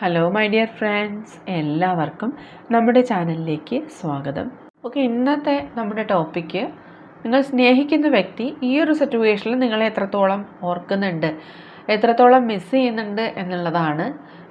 Hello my dear friends എല്ലാവർക്കും നമ്മുടെ ചാനലിലേക്ക് സ്വാഗതം. ഓക്കെ ഇന്നത്തെ നമ്മുടെ ടോപ്പിക്ക് നിങ്ങൾ സ്നേഹിക്കുന്ന വ്യക്തി ഈ ഒരു സിറ്റുവേഷനിൽ നിങ്ങളെ എത്രത്തോളം ഓർക്കുന്നുണ്ട് എത്രത്തോളം മിസ് ചെയ്യുന്നുണ്ട് എന്നുള്ളതാണ്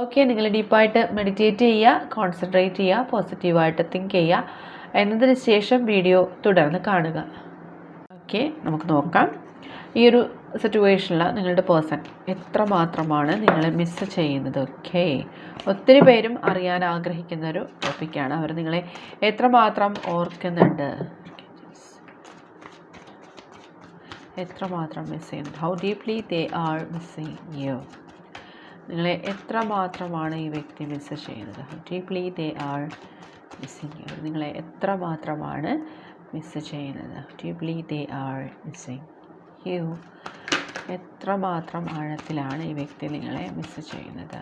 ഓക്കെ നിങ്ങൾ ഡീപ്പായിട്ട് മെഡിറ്റേറ്റ് ചെയ്യുക കോൺസെൻട്രേറ്റ് ചെയ്യുക പോസിറ്റീവായിട്ട് തിങ്ക് ചെയ്യുക. എന്നതിന് ശേഷം വീഡിയോ തുടർന്ന് കാണുക. ഓക്കെ നമുക്ക് നോക്കാം. ഈ ഒരു സിറ്റുവേഷനിൽ നിങ്ങളുടെ പേഴ്സൺ എത്രമാത്രമാണ് നിങ്ങളെ മിസ്സ് ചെയ്യുന്നത്? ഓക്കെ ഒത്തിരി പേരും അറിയാൻ ആഗ്രഹിക്കുന്ന ഒരു ടോപ്പിക്കാണ് അവർ നിങ്ങളെ എത്രമാത്രം ഓർക്കുന്നുണ്ട്? എത്രമാത്രം മിസ് ചെയ്യുന്നുണ്ട്? How deeply they are missing you നിങ്ങളെ എത്രമാത്രമാണ് ഈ വ്യക്തി മിസ് ചെയ്യുന്നത്? Deeply they are missing you നിങ്ങളെ എത്രമാത്രമാണ് മിസ് ചെയ്യുന്നത്? Deeply they are missing you എത്രമാത്രം ആഴത്തിലാണ് ഈ വ്യക്തി നിങ്ങളെ മിസ് ചെയ്യുന്നത്?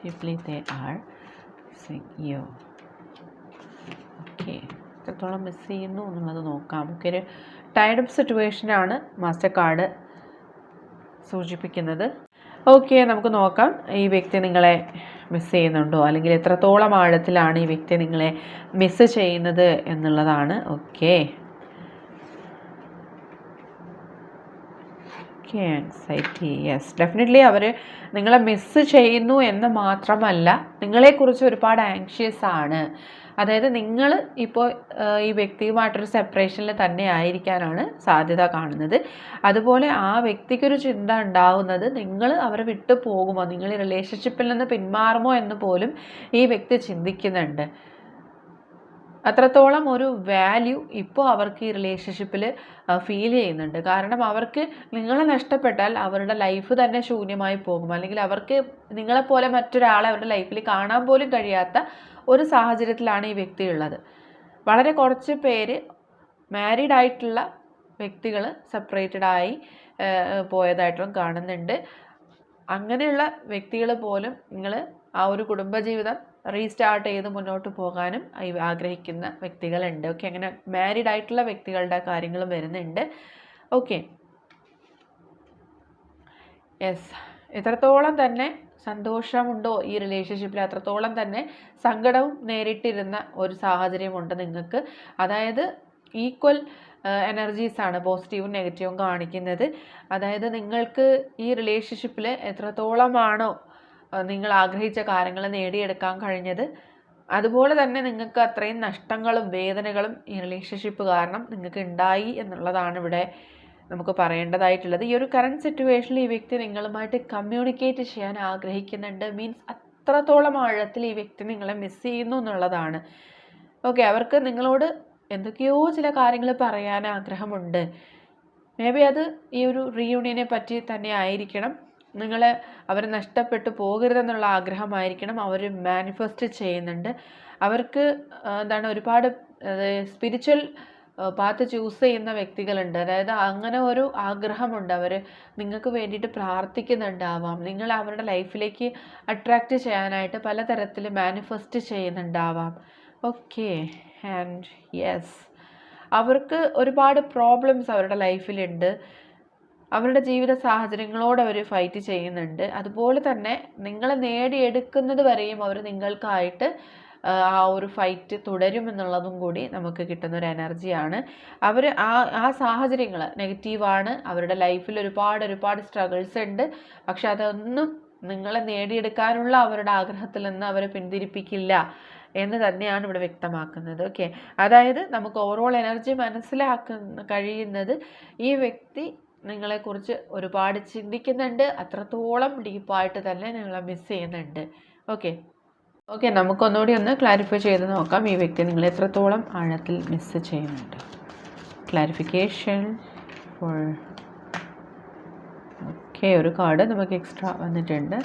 Deeply they are missing you okay എത്രത്തോളം മിസ് ചെയ്യുന്നു എന്നുള്ളത് നോക്കാം. നമുക്കൊരു ടൈഡപ്പ് സിറ്റുവേഷനാണ് മാസ്റ്റർ കാർഡ് സൂചിപ്പിക്കുന്നത്. ഓക്കെ നമുക്ക് നോക്കാം. ഈ വ്യക്തി നിങ്ങളെ മിസ് ചെയ്യുന്നുണ്ടോ? അല്ലെങ്കിൽ എത്രത്തോളം ആഴത്തിലാണ് ഈ വ്യക്തി നിങ്ങളെ മിസ് ചെയ്യുന്നത് എന്നുള്ളതാണ്. ഓക്കെ ഓക്കെ യെസ് ഡെഫിനറ്റ്ലി അവർ നിങ്ങളെ മിസ്സ് ചെയ്യുന്നു എന്ന് മാത്രമല്ല നിങ്ങളെക്കുറിച്ച് ഒരുപാട് ആങ്ഷ്യസ് ആണ്. അതായത് നിങ്ങൾ ഇപ്പോൾ ഈ വ്യക്തിയുമായിട്ടൊരു സെപ്പറേഷനിൽ തന്നെ ആയിരിക്കാനാണ് സാധ്യത കാണുന്നത്. അതുപോലെ ആ വ്യക്തിക്കൊരു ചിന്ത ഉണ്ടാവുന്നത് നിങ്ങൾ അവരെ വിട്ടു പോകുമോ? നിങ്ങൾ ഈ റിലേഷൻഷിപ്പിൽ നിന്ന് പിന്മാറുമോ എന്ന് പോലും ഈ വ്യക്തി ചിന്തിക്കുന്നുണ്ട്. അത്രത്തോളം ഒരു വാല്യൂ ഇപ്പോൾ അവർക്ക് ഈ റിലേഷൻഷിപ്പിൽ ഫീൽ ചെയ്യുന്നുണ്ട്. കാരണം അവർക്ക് നിങ്ങളെ നഷ്ടപ്പെട്ടാൽ അവരുടെ ലൈഫ് തന്നെ ശൂന്യമായി പോകും. അല്ലെങ്കിൽ അവർക്ക് നിങ്ങളെപ്പോലെ മറ്റൊരാളെ അവരുടെ ലൈഫിൽ കാണാൻ പോലും കഴിയാത്ത ഒരു സാഹചര്യത്തിലാണ് ഈ വ്യക്തിയുള്ളത്. വളരെ കുറച്ച് പേര് മാരീഡ് ആയിട്ടുള്ള വ്യക്തികൾ സെപ്പറേറ്റഡ് ആയി പോയതായിട്ടും കാണുന്നുണ്ട്. അങ്ങനെയുള്ള വ്യക്തികൾ പോലും നിങ്ങൾ ആ ഒരു കുടുംബജീവിതം റീസ്റ്റാർട്ട് ചെയ്ത് മുന്നോട്ട് പോകാനും ആഗ്രഹിക്കുന്ന വ്യക്തികളുണ്ട്. ഓക്കെ അങ്ങനെ മാരീഡ് ആയിട്ടുള്ള വ്യക്തികളുടെ കാര്യങ്ങളും വരുന്നുണ്ട്. ഓക്കെ യെസ് എത്രത്തോളം തന്നെ സന്തോഷമുണ്ടോ ഈ റിലേഷൻഷിപ്പിൽ അത്രത്തോളം തന്നെ സങ്കടവും നേരിട്ടിരുന്ന ഒരു സാഹചര്യമുണ്ട് നിങ്ങൾക്ക്. അതായത് ഈക്വൽ എനർജീസാണ് പോസിറ്റീവും നെഗറ്റീവും കാണിക്കുന്നത്. അതായത് നിങ്ങൾക്ക് ഈ റിലേഷൻഷിപ്പിൽ എത്രത്തോളമാണോ നിങ്ങൾ ആഗ്രഹിച്ച കാര്യങ്ങൾ നേടിയെടുക്കാൻ കഴിഞ്ഞത് അതുപോലെ തന്നെ നിങ്ങൾക്ക് അത്രയും നഷ്ടങ്ങളും വേദനകളും ഈ റിലേഷൻഷിപ്പ് കാരണം നിങ്ങൾക്ക് ഉണ്ടായി എന്നുള്ളതാണ് ഇവിടെ നമുക്ക് പറയേണ്ടതായിട്ടുള്ളത്. ഈ ഒരു കറണ്ട് സിറ്റുവേഷനിൽ ഈ വ്യക്തി നിങ്ങളുമായിട്ട് കമ്മ്യൂണിക്കേറ്റ് ചെയ്യാൻ ആഗ്രഹിക്കുന്നുണ്ട്. മീൻസ് അത്രത്തോളം ആഴത്തിൽ ഈ വ്യക്തി നിങ്ങളെ മിസ് ചെയ്യുന്നു എന്നുള്ളതാണ്. ഓക്കെ അവർക്ക് നിങ്ങളോട് എന്തൊക്കെയോ ചില കാര്യങ്ങൾ പറയാൻ ആഗ്രഹമുണ്ട്. മേ ബി അത് ഈ ഒരു റീയൂണിയനെ പറ്റി തന്നെ ആയിരിക്കണം. നിങ്ങൾ അവർ നഷ്ടപ്പെട്ടു പോകരുതെന്നുള്ള ആഗ്രഹമായിരിക്കണം. അവർ മാനിഫെസ്റ്റ് ചെയ്യുന്നുണ്ട്. അവർക്ക് എന്താണ് ഒരുപാട് സ്പിരിച്വൽ പാത്ത് ചൂസ് ചെയ്യുന്ന വ്യക്തികളുണ്ട്. അതായത് അങ്ങനെ ഒരു ആഗ്രഹമുണ്ട്. അവർ നിങ്ങൾക്ക് വേണ്ടിയിട്ട് പ്രാർത്ഥിക്കുന്നുണ്ടാവാം. നിങ്ങൾ അവരുടെ ലൈഫിലേക്ക് അട്രാക്റ്റ് ചെയ്യാനായിട്ട് പലതരത്തിൽ മാനിഫെസ്റ്റ് ചെയ്യുന്നുണ്ടാവാം. ഓക്കെ ആൻഡ് യെസ് അവർക്ക് ഒരുപാട് പ്രോബ്ലംസ് അവരുടെ ലൈഫിലുണ്ട്. അവരുടെ ജീവിത സാഹചര്യങ്ങളോട് അവർ ഫൈറ്റ് ചെയ്യുന്നുണ്ട്. അതുപോലെ തന്നെ നിങ്ങളെ നേടിയെടുക്കുന്നത് വരെയും അവർ നിങ്ങൾക്കായിട്ട് ആ ഒരു ഫൈറ്റ് തുടരുമെന്നുള്ളതും കൂടി നമുക്ക് കിട്ടുന്ന ഒരു എനർജിയാണ് അവർ ആ ആ സാഹചര്യങ്ങൾ നെഗറ്റീവാണ് അവരുടെ ലൈഫിൽ ഒരുപാട് ഒരുപാട് സ്ട്രഗിൾസ് ഉണ്ട്. പക്ഷെ അതൊന്നും നിങ്ങളെ നേടിയെടുക്കാനുള്ള അവരുടെ ആഗ്രഹത്തിൽ നിന്ന് അവരെ പിന്തിരിപ്പിക്കില്ല എന്ന് തന്നെയാണ് ഇവിടെ വ്യക്തമാക്കുന്നത്. ഓക്കെ അതായത് നമുക്ക് ഓവറോൾ എനർജി മനസ്സിലാക്കുന്ന കഴിയുന്നത് ഈ വ്യക്തി നിങ്ങളെക്കുറിച്ച് ഒരുപാട് ചിന്തിക്കുന്നുണ്ട്. അത്രത്തോളം ഡീപ്പായിട്ട് തന്നെ നിങ്ങളെ മിസ് ചെയ്യുന്നുണ്ട്. ഓക്കെ ഓക്കെ നമുക്കൊന്നുകൂടി ഒന്ന് ക്ലാരിഫൈ ചെയ്ത് നോക്കാം. ഈ വ്യക്തി നിങ്ങൾ എത്രത്തോളം ആഴത്തിൽ മിസ് ചെയ്യുന്നുണ്ട്. ക്ലാരിഫിക്കേഷൻ ഫോർ ഓക്കെ ഒരു കാർഡ് നമുക്ക് എക്സ്ട്രാ വന്നിട്ടുണ്ട്.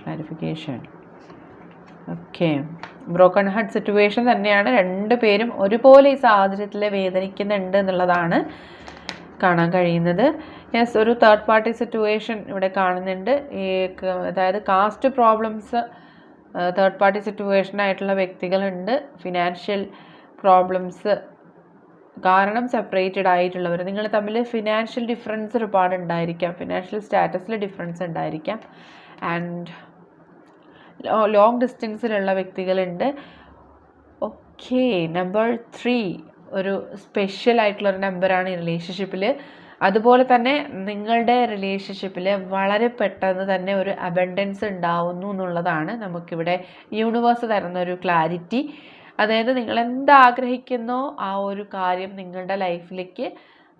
Clarification okay broken heart situation തന്നെയാണ്. രണ്ട് പേരും ഒരുപോലെ ഈ സാഹചര്യത്തിൽ വേദനിക്കുന്നുണ്ട് എന്നുള്ളതാണ് കാണാൻ കഴിയുന്നത്. യെസ് ഒരു തേർഡ് പാർട്ടി സിറ്റുവേഷൻ ഇവിടെ കാണുന്നുണ്ട്. ഈ അതായത് caste problems third party situation ആയിട്ടുള്ള വ്യക്തികളുണ്ട്. ഫിനാൻഷ്യൽ പ്രോബ്ലംസ് കാരണം സെപ്പറേറ്റഡ് ആയിട്ടുള്ളവർ നിങ്ങൾ തമ്മിൽ ഫിനാൻഷ്യൽ ഡിഫറൻസ് ഒരുപാട് ഉണ്ടായിരിക്കാം. ഫിനാൻഷ്യൽ സ്റ്റാറ്റസിൽ ഡിഫറൻസ് ഉണ്ടായിരിക്കാം. ആൻഡ് ലോങ് ഡിസ്റ്റൻസിലുള്ള വ്യക്തികളുണ്ട്. ഓക്കെ നമ്പർ ത്രീ ഒരു സ്പെഷ്യൽ ആയിട്ടുള്ള ഒരു നമ്പറാണ് ഈ റിലേഷൻഷിപ്പിൽ അതുപോലെ തന്നെ നിങ്ങളുടെ റിലേഷൻഷിപ്പിൽ വളരെ പെട്ടെന്ന് തന്നെ ഒരു അബൻഡൻസ് ഉണ്ടാവുന്നു എന്നുള്ളതാണ് നമുക്കിവിടെ യൂണിവേഴ്സ് തരുന്ന ഒരു ക്ലാരിറ്റി അതായത് നിങ്ങൾ എന്താഗ്രഹിക്കുന്നോ ആ ഒരു കാര്യം നിങ്ങളുടെ ലൈഫിലേക്ക്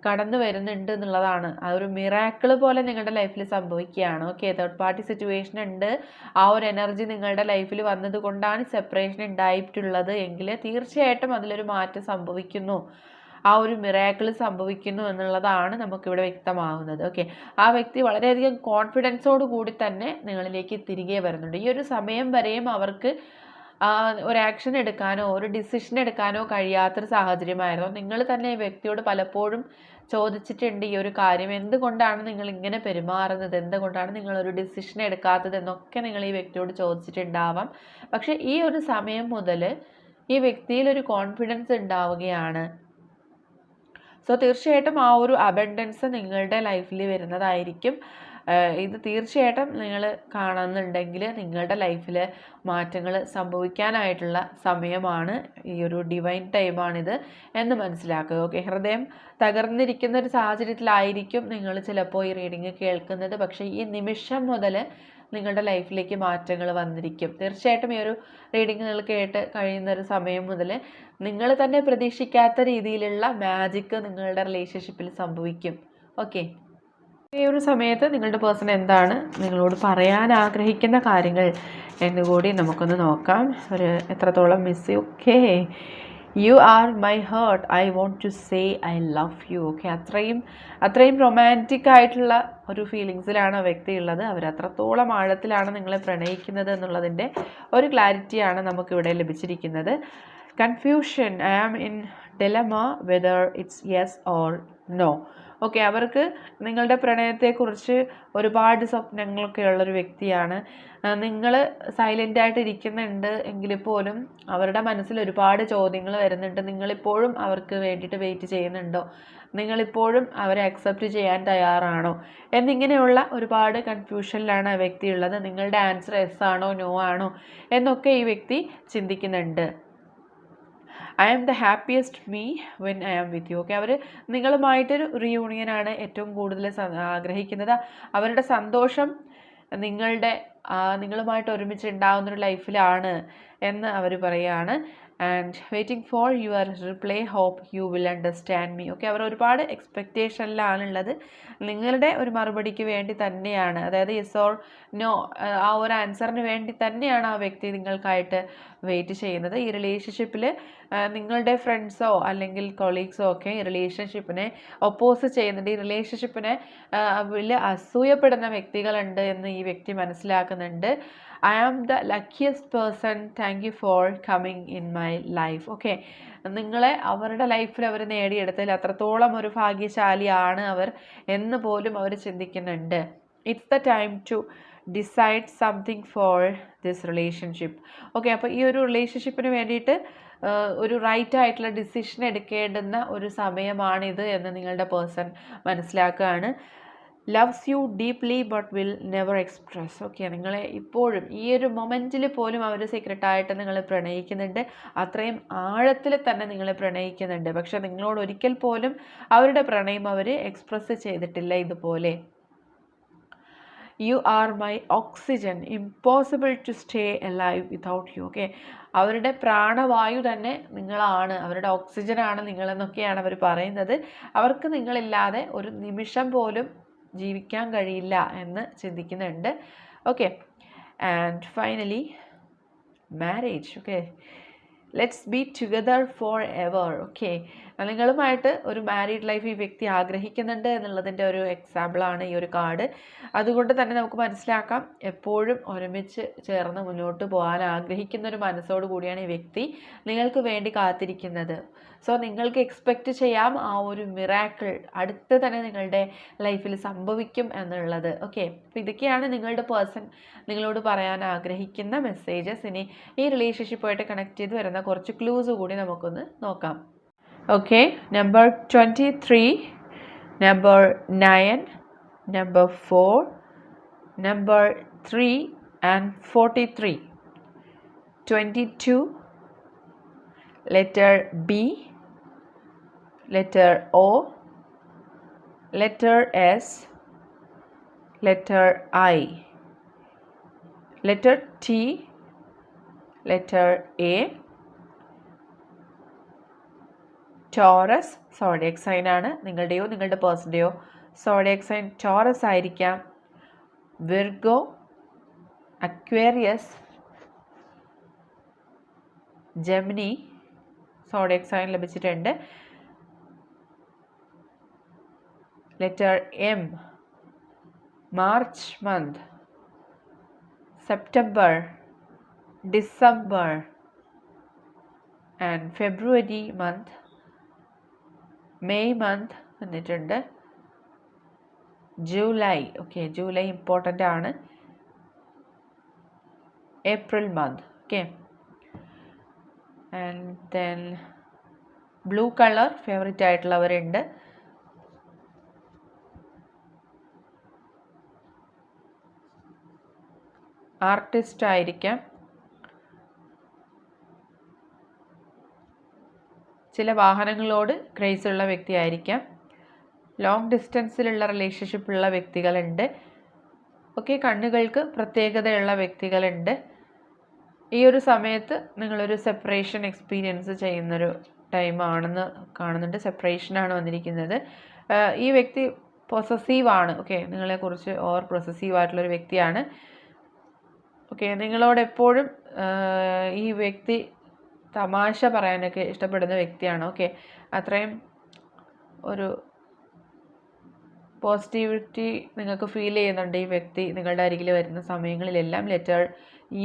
കടന്നു വരുന്നുണ്ട് എന്നുള്ളതാണ്. ആ ഒരു മിറാക്കിൾ പോലെ നിങ്ങളുടെ ലൈഫിൽ സംഭവിക്കുകയാണ്. ഓക്കെ തേർഡ് പാർട്ടി സിറ്റുവേഷൻ ഉണ്ട്. ആ ഒരു എനർജി നിങ്ങളുടെ ലൈഫിൽ വന്നത് കൊണ്ടാണ് സെപ്പറേഷൻ ഉണ്ടായിട്ടുള്ളത്. എങ്കിൽ തീർച്ചയായിട്ടും അതിലൊരു മാറ്റം സംഭവിക്കുന്നു. ആ ഒരു മിറാക്കിൾ സംഭവിക്കുന്നു എന്നുള്ളതാണ് നമുക്കിവിടെ വ്യക്തമാകുന്നത് ഓക്കെ ആ വ്യക്തി വളരെയധികം കോൺഫിഡൻസോട് കൂടി തന്നെ നിങ്ങളിലേക്ക് തിരികെ വരുന്നുണ്ട്. ഈ ഒരു സമയം വരെയും അവർക്ക് ഒരു ആക്ഷൻ എടുക്കാനോ ഒരു ഡിസിഷൻ എടുക്കാനോ കഴിയാത്തൊരു സാഹചര്യമായിരുന്നു. നിങ്ങൾ തന്നെ ഈ വ്യക്തിയോട് പലപ്പോഴും ചോദിച്ചിട്ടുണ്ട് ഈ ഒരു കാര്യം. എന്തുകൊണ്ടാണ് നിങ്ങൾ ഇങ്ങനെ പെരുമാറുന്നത്? എന്തുകൊണ്ടാണ് നിങ്ങൾ ഒരു ഡിസിഷൻ എടുക്കാത്തത് എന്നൊക്കെ നിങ്ങൾ ഈ വ്യക്തിയോട് ചോദിച്ചിട്ടുണ്ടാവാം. പക്ഷേ ഈ ഒരു സമയം മുതൽ ഈ വ്യക്തിയിൽ ഒരു കോൺഫിഡൻസ് ഉണ്ടാവുകയാണ്. സോ തീർച്ചയായിട്ടും ആ ഒരു അബണ്ടൻസ് നിങ്ങളുടെ ലൈഫിൽ വരുന്നതായിരിക്കും. ഇത് തീർച്ചയായിട്ടും നിങ്ങൾ കാണുന്നുണ്ടെങ്കിൽ നിങ്ങളുടെ ലൈഫിൽ മാറ്റങ്ങൾ സംഭവിക്കാനായിട്ടുള്ള സമയമാണ് ഈ ഒരു ഡിവൈൻ ടൈമാണിത് എന്ന് മനസ്സിലാക്കുക. ഓക്കെ ഹൃദയം തകർന്നിരിക്കുന്ന ഒരു സാഹചര്യത്തിലായിരിക്കും നിങ്ങൾ ചിലപ്പോൾ ഈ റീഡിങ് കേൾക്കുന്നത്. പക്ഷേ ഈ നിമിഷം മുതൽ നിങ്ങളുടെ ലൈഫിലേക്ക് മാറ്റങ്ങൾ വന്നിരിക്കും. തീർച്ചയായിട്ടും ഈ ഒരു റീഡിങ് നിങ്ങൾ കേട്ട് കഴിയുന്ന ഒരു സമയം മുതൽ നിങ്ങൾ തന്നെ പ്രതീക്ഷിക്കാത്ത രീതിയിലുള്ള മാജിക്ക് നിങ്ങളുടെ റിലേഷൻഷിപ്പിൽ സംഭവിക്കും. ഓക്കെ ഈ ഒരു സമയത്ത് നിങ്ങളുടെ പേഴ്സൺ എന്താണ്? നിങ്ങളോട് പറയാൻ ആഗ്രഹിക്കുന്ന കാര്യങ്ങൾ എന്നുകൂടി നമുക്കൊന്ന് നോക്കാം. ഒരു എത്രത്തോളം miss you okay you are my heart I want to say I love you okay അത്രയും അത്രയും റൊമാന്റിക് ആയിട്ടുള്ള ഒരു ഫീലിങ്സിലാണ് വ്യക്തി ഉള്ളത് അവർ അത്രത്തോളം ആഴത്തിലാണ് നിങ്ങളെ പ്രണയിക്കുന്നത് എന്നുള്ളതിന്റെ ഒരു ക്ലാരിറ്റിയാണ് നമുക്കിവിടെ ലഭിച്ചിരിക്കുന്നത്. Confusion I am in dilemma whether it's yes or no okay അവർക്ക് നിങ്ങളുടെ പ്രണയത്തെക്കുറിച്ച് ഒരുപാട് സ്വപ്നങ്ങളൊക്കെ ഉള്ളൊരു വ്യക്തിയാണ്. നിങ്ങൾ സൈലന്റായിട്ട് ഇരിക്കുന്നുണ്ട് എങ്കിൽ പോലും അവരുടെ മനസ്സിൽ ഒരുപാട് ചോദ്യങ്ങൾ വരുന്നുണ്ട്. നിങ്ങളിപ്പോഴും അവർക്ക് വേണ്ടിയിട്ട് വെയിറ്റ് ചെയ്യുന്നുണ്ടോ? നിങ്ങളിപ്പോഴും അവരെ അക്സെപ്റ്റ് ചെയ്യാൻ തയ്യാറാണോ? എന്നിങ്ങനെയുള്ള ഒരുപാട് കൺഫ്യൂഷനിലാണ് ആ വ്യക്തി ഉള്ളത് നിങ്ങളുടെ ആൻസർ എസ് ആണോ നോ ആണോ എന്നൊക്കെ ഈ വ്യക്തി ചിന്തിക്കുന്നുണ്ട്. I am the happiest me when I am with you okay അവർ നിങ്ങളുമായിട്ടൊരു റിയൂണിയനാണ് ഏറ്റവും കൂടുതൽ ആഗ്രഹിക്കുന്നത്. അവരുടെ സന്തോഷം നിങ്ങളുടെ നിങ്ങളുമായിട്ട് ഒരുമിച്ച് ഉണ്ടാകുന്നൊരു ലൈഫിലാണ് എന്ന് അവർ പറയുകയാണ് and waiting for your reply hope you will understand me okay അവർ ഒരുപാട് എക്സ്പെക്റ്റേഷനിലാണുള്ളത് നിങ്ങളുടെ ഒരു മറുപടിക്ക് വേണ്ടി തന്നെയാണ്. അതായത് യെസ് ഓർ നോ ആ ഒരു ആൻസറിന് വേണ്ടി തന്നെയാണ് ആ വ്യക്തി നിങ്ങൾക്കായിട്ട് വെയിറ്റ് ചെയ്യുന്നത്. ഈ റിലേഷൻഷിപ്പിൽ നിങ്ങളുടെ ഫ്രണ്ട്സോ അല്ലെങ്കിൽ കൊളീഗ്സോ ഒക്കെ ഈ റിലേഷൻഷിപ്പിനെ ഒപ്പോസ് ചെയ്യുന്നുണ്ട്. ഈ റിലേഷൻഷിപ്പിനെ വലിയ അസൂയപ്പെടുന്ന വ്യക്തികളുണ്ട് എന്ന് ഈ വ്യക്തി മനസ്സിലാക്കുന്നുണ്ട്. I am the luckiest person thank you for coming in my life okay നിങ്ങളെ അവരുടെ ലൈഫിൽ അവർ നേടിയെടുത്തതിൽ അത്രത്തോളം ഒരു ഭാഗ്യശാലിയാണ് അവർ എന്ന് പോലും അവർ ചിന്തിക്കുന്നുണ്ട്. It's the time to decide something for this relationship okay അപ്പോൾ ഈ ഒരു റിലേഷൻഷിപ്പിന് വേണ്ടിയിട്ട് ഒരു റൈറ്റ് ആയിട്ടുള്ള ഡിസിഷൻ എടുക്കേണ്ടുന്ന ഒരു സമയമാണിത് എന്ന് നിങ്ങളുടെ പേഴ്സൺ മനസ്സിലാക്കുകയാണ്. Loves you deeply but will never express okay നിങ്ങളെ ഇപ്പോഴും ഈ ഒരു മൊമെന്റിൽ പോലും അവർ സീക്രട്ടായിട്ട് നിങ്ങളെ പ്രണയിക്കുന്നുണ്ട്. അത്രയും ആഴത്തിൽ തന്നെ നിങ്ങളെ പ്രണയിക്കുന്നുണ്ട്. പക്ഷെ നിങ്ങളോട് ഒരിക്കൽ പോലും അവരുടെ പ്രണയം അവർ എക്സ്പ്രസ് ചെയ്തിട്ടില്ല ഇതുപോലെ. You are my oxygen impossible to stay alive without you okay അവരുടെ പ്രാണവായു തന്നെ നിങ്ങളാണ്. അവരുടെ ഓക്സിജനാണ് നിങ്ങളെന്നൊക്കെയാണ് അവർ പറയുന്നത്. അവർക്ക് നിങ്ങളില്ലാതെ ഒരു നിമിഷം പോലും ജീവിക്കാൻ കഴിയില്ല എന്ന് ചിന്തിക്കുന്നുണ്ട്. Okay and finally marriage okay let's be together forever okay നിങ്ങളുമായിട്ട് ഒരു മാരീഡ് ലൈഫ് ഈ വ്യക്തി ആഗ്രഹിക്കുന്നുണ്ട് എന്നുള്ളതിന്റെ ഒരു എക്സാമ്പിളാണ് ഈ ഒരു കാർഡ് അതുകൊണ്ട് തന്നെ നമുക്ക് മനസ്സിലാക്കാം എപ്പോഴും ഒരുമിച്ച് ചേർന്ന് മുന്നോട്ട് പോകാൻ ആഗ്രഹിക്കുന്ന ഒരു മനസ്സോട് കൂടിയാണ് ഈ വ്യക്തി നിങ്ങൾക്ക് വേണ്ടി കാത്തിരിക്കുന്നത്. സോ നിങ്ങൾക്ക് എക്സ്പെക്റ്റ് ചെയ്യാം ആ ഒരു മിറാക്കിൾ അടുത്ത് തന്നെ നിങ്ങളുടെ ലൈഫിൽ സംഭവിക്കും എന്നുള്ളത്. ഓക്കെ അപ്പോൾ ഇതൊക്കെയാണ് നിങ്ങളുടെ പേഴ്സൺ നിങ്ങളോട് പറയാൻ ആഗ്രഹിക്കുന്ന മെസ്സേജസ് ഇനി ഈ റിലേഷൻഷിപ്പുമായിട്ട് കണക്ട് ചെയ്ത് വരുന്ന കുറച്ച് ക്ലൂസ് കൂടി നമുക്കൊന്ന് നോക്കാം. okay number 23 number 9 number 4 number 3 and 43 22 letter B letter O letter S letter I. Letter T letter A Taurus zodiac sign ആണ് നിങ്ങളുടെയോ നിങ്ങളുടെ പേഴ്സന്റെയോ സോഡിയക് സൈൻ ചോറസ് ആയിരിക്കാം. Virgo Aquarius Gemini zodiac sign ലഭിച്ചിട്ടുണ്ട്. Letter M March month September December and February month May month വന്നിട്ടുണ്ട്. July okay July important ആണ്. April month okay and then blue colour favourite ആയിട്ടുള്ളവരുണ്ട്. Artist ആയിരിക്കാം. ചില വാഹനങ്ങളോട് craze ഉള്ള വ്യക്തിയായിരിക്കാം. Long ഡിസ്റ്റൻസിലുള്ള റിലേഷൻഷിപ്പുള്ള വ്യക്തികളുണ്ട്. ഒക്കെ കണ്ണുകൾക്ക് പ്രത്യേകതയുള്ള വ്യക്തികളുണ്ട്. ഈ ഒരു സമയത്ത് നിങ്ങളൊരു സെപ്പറേഷൻ എക്സ്പീരിയൻസ് ചെയ്യുന്നൊരു ടൈമാണെന്ന് കാണുന്നുണ്ട്. സെപ്പറേഷനാണ് വന്നിരിക്കുന്നത്. ഈ വ്യക്തി പൊസസീവ് ആണ്. ഓക്കെ നിങ്ങളെക്കുറിച്ച് ഓവർ പ്രൊസസീവ് ആയിട്ടുള്ളൊരു വ്യക്തിയാണ്. ഓക്കെ നിങ്ങളോട് എപ്പോഴും ആഹ് ഈ വ്യക്തി തമാശ പറയാനൊക്കെ ഇഷ്ടപ്പെടുന്ന വ്യക്തിയാണ്? ഓക്കെ. അത്രയും ഒരു പോസിറ്റിവിറ്റി നിങ്ങൾക്ക് ഫീൽ ചെയ്യുന്നുണ്ട് ഈ വ്യക്തി നിങ്ങളുടെ അരികിൽ വരുന്ന സമയങ്ങളിലെല്ലാം. Letter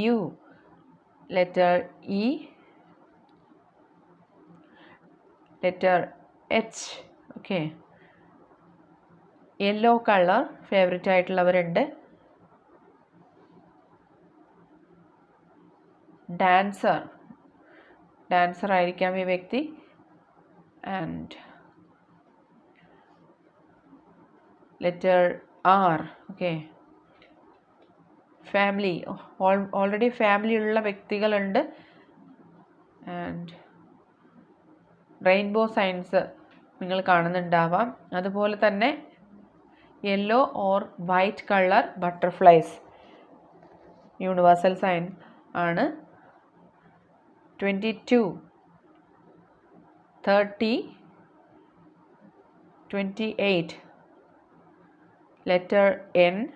U letter E letter H okay. Yellow colour favourite ആയിട്ടുള്ളവരുണ്ട്. Dancer dancer ആയിരിക്കാം ഈ വ്യക്തി. And letter R okay family already family ഉള്ള വ്യക്തികളുണ്ട്. ആൻഡ് റെയിൻബോ സൈൻസ് നിങ്ങൾ കാണുന്നുണ്ടാവാം. അതുപോലെ തന്നെ yellow or white colour butterflies universal sign ആണ്. Twenty two thirty twenty eight letter N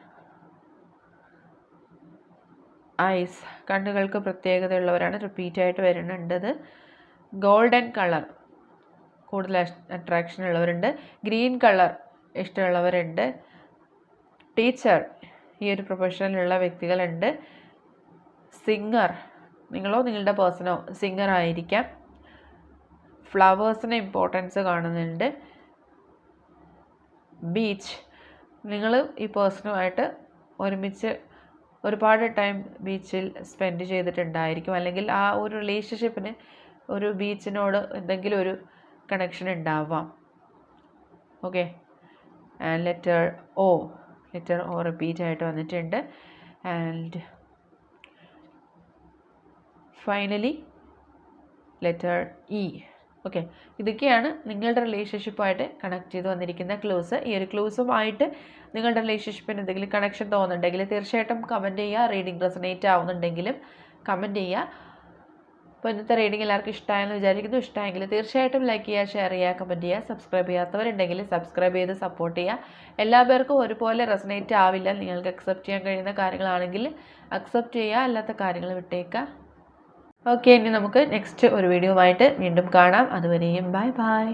eyes. കണ്ണുകൾക്ക് പ്രത്യേകതയുള്ളവരാണ്. റിപ്പീറ്റ് ആയിട്ട് വരുന്നുണ്ടത് ഗോൾഡൻ കളർ. കൂടുതൽ അട്രാക്ഷൻ ഉള്ളവരുണ്ട്. ഗ്രീൻ കളർ ഇഷ്ടമുള്ളവരുണ്ട്. ടീച്ചർ. ഈ ഒരു പ്രൊഫഷനിലുള്ള വ്യക്തികളുണ്ട്. സിംഗർ. നിങ്ങളോ നിങ്ങളുടെ പേഴ്സണോ സിംഗർ ആയിരിക്കാം. ഫ്ലവേഴ്സിന് ഇമ്പോർട്ടൻസ് കാണുന്നുണ്ട്. ബീച്ച് നിങ്ങൾ ഈ പേഴ്സണുമായിട്ട് ഒരുമിച്ച് ഒരുപാട് ടൈം ബീച്ചിൽ സ്പെൻഡ് ചെയ്തിട്ടുണ്ടായിരിക്കും. അല്ലെങ്കിൽ ആ ഒരു റിലേഷൻഷിപ്പിന് ഒരു ബീച്ചിനോട് എന്തെങ്കിലും ഒരു കണക്ഷൻ ഉണ്ടാവാം. Okay and letter O letter O repeat ആയിട്ട് വന്നിട്ടുണ്ട്. And finally letter E okay ഇതൊക്കെയാണ് നിങ്ങളുടെ റിലേഷൻഷിപ്പുമായിട്ട് കണക്ട് ചെയ്ത് വന്നിരിക്കുന്ന ക്ലൂസ് ഈ ഒരു ക്ലൂസുമായിട്ട് നിങ്ങളുടെ റിലേഷൻഷിപ്പിന് എന്തെങ്കിലും കണക്ഷൻ തോന്നുന്നുണ്ടെങ്കിൽ തീർച്ചയായിട്ടും കമന്റ് ചെയ്യുക റീഡിംഗ് റെസനേറ്റ് ആവുന്നുണ്ടെങ്കിലും കമന്റ് ചെയ്യുക. അപ്പോൾ ഇന്നത്തെ റീഡിംഗ് എല്ലാവർക്കും ഇഷ്ടമായെന്ന് വിചാരിക്കുന്നു. ഇഷ്ടമായെങ്കിൽ തീർച്ചയായിട്ടും ലൈക്ക് ചെയ്യുക ഷെയർ ചെയ്യുക കമന്റ് ചെയ്യുക സബ്സ്ക്രൈബ് ചെയ്യാത്തവരുണ്ടെങ്കിൽ സബ്സ്ക്രൈബ് ചെയ്ത് സപ്പോർട്ട് ചെയ്യുക. എല്ലാ പേർക്കും ഒരുപോലെ റെസനേറ്റ് ആവില്ല. നിങ്ങൾക്ക് അക്സെപ്റ്റ് ചെയ്യാൻ കഴിയുന്ന കാര്യങ്ങളാണെങ്കിൽ അക്സെപ്റ്റ് ചെയ്യുക അല്ലാത്ത കാര്യങ്ങൾ വിട്ടേക്കുക. ഓക്കെ ഇനി നമുക്ക് നെക്സ്റ്റ് ഒരു വീഡിയോ ആയിട്ട് വീണ്ടും കാണാം. അതുവരെയും ബൈ ബൈ